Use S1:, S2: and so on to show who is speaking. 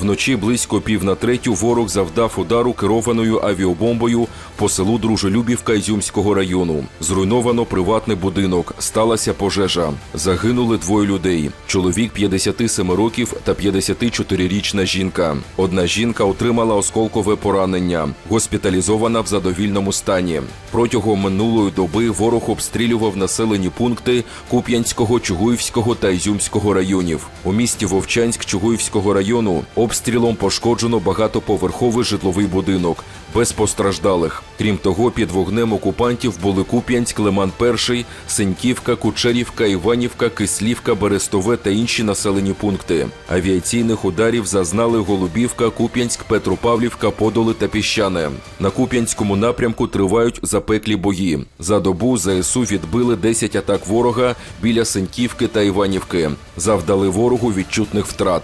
S1: Вночі близько пів на третю ворог завдав удару керованою авіабомбою по селу Дружелюбівка Ізюмського району. Зруйновано приватний будинок. Сталася пожежа. Загинули двоє людей: чоловік 57 років та 54-річна жінка. Одна жінка отримала осколкове поранення, госпіталізована в задовільному стані. Протягом минулої доби ворог обстрілював населені пункти Куп'янського, Чугуївського та Ізюмського районів. У місті Вовчанськ Чугуївського району обстрілом пошкоджено багатоповерховий житловий будинок без постраждалих. Крім того, під вогнем окупантів були Куп'янськ, Лиман Перший, Сеньківка, Кучерівка, Іванівка, Кислівка, Берестове та інші населені пункти. Авіаційних ударів зазнали Голубівка, Куп'янськ, Петропавлівка, Подоли та Піщане. На Куп'янському напрямку тривають запеклі бої. За добу ЗСУ відбили 10 атак ворога біля Сеньківки та Іванівки. Завдали ворогу відчутних втрат.